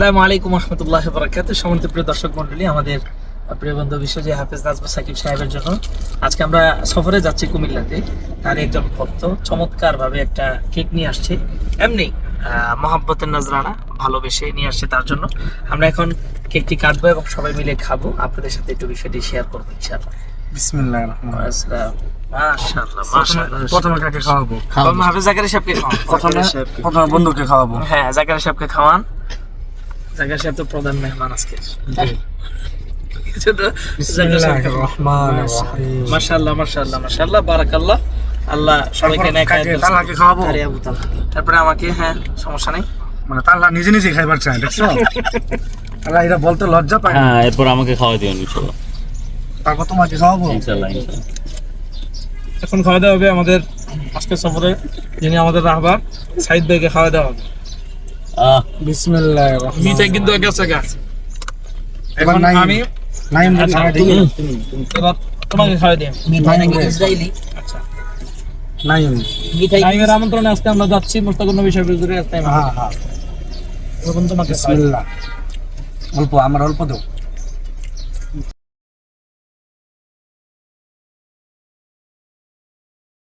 আসসালামু আলাইকুম রহমতুল্লাহ বরাকাত সম্মানিত প্রিয় দর্শক মন্ডলী আমাদের প্রিয় বন্ধু বিশ্বজি হাফিজ সাকিব সাহেবের জন্য আজকে আমরা সফরে যাচ্ছি কুমিল্লাতে। তার একজন ভক্ত চমৎকার ভাবে একটা কেক নিয়ে আসছে। এমনি আহ, মহাব্বতের নজরানা ভালোবেসে নিয়ে আসছে তার জন্য। আমরা এখন কেকটি কাটবো এবং সবাই মিলে খাব। আপনাদের সাথে একটু বিষয়টি শেয়ার করব ইনশাআল্লাহ। বিসমিল্লাহ রহমান আসসালাম। মাশাআল্লাহ মাশাআল্লাহ। প্রথমে কাকে খাওয়াবো? প্রথমে হাফিজ জাকারি সাহেবকে প্রথমে প্রথমে বন্ধুকে খাওয়াবো। হ্যাঁ জাকারি সাহেবকে খাওয়ান। জাকারি সাহেব তো প্রধান মেহমান আজকে বিসমিল্লাহির রহমানির রহিম মাশাআল্লাহ মাশাআল্লাহ মাশাআল্লাহ বারাকাল্লাহ আল্লাহ সবাইকে নেক কাকে তালাকে খাওয়াবো। তারপরে আমাকে হ্যাঁ সমস্যা নেই। মানে তালা নিজে নিজে খাইবার চায় দেখছ? তালা এটা বলতে লজ্জা পায় হ্যাঁ এরপর আমাকে খাওয়াই দিও তারপর তোমাকে খাওয়াবো? এখন খাওয়া দাওয়া হবে আমাদের আজকে সফরে যিনি আমাদের রাহবার সাইদ ভাইকে খাওয়া দাওয়া হবে। বিসমিল্লাহ মিঠাই কিন্তু গেছে গেছে এবার এখন আমি নাইম রে দিই। এবার তোমাকে খাওয়া দিই। নাইম। রে। আচ্ছা। নাইম। টাইমের আমন্ত্রণে আজকে আমরা যাচ্ছি মুস্তাকুর নবী সাহেবের জুড়ে আজকে হ্যাঁ হ্যাঁ। এখন তোমাকে বিসমিল্লাহ। অল্প আমার অল্প দাও।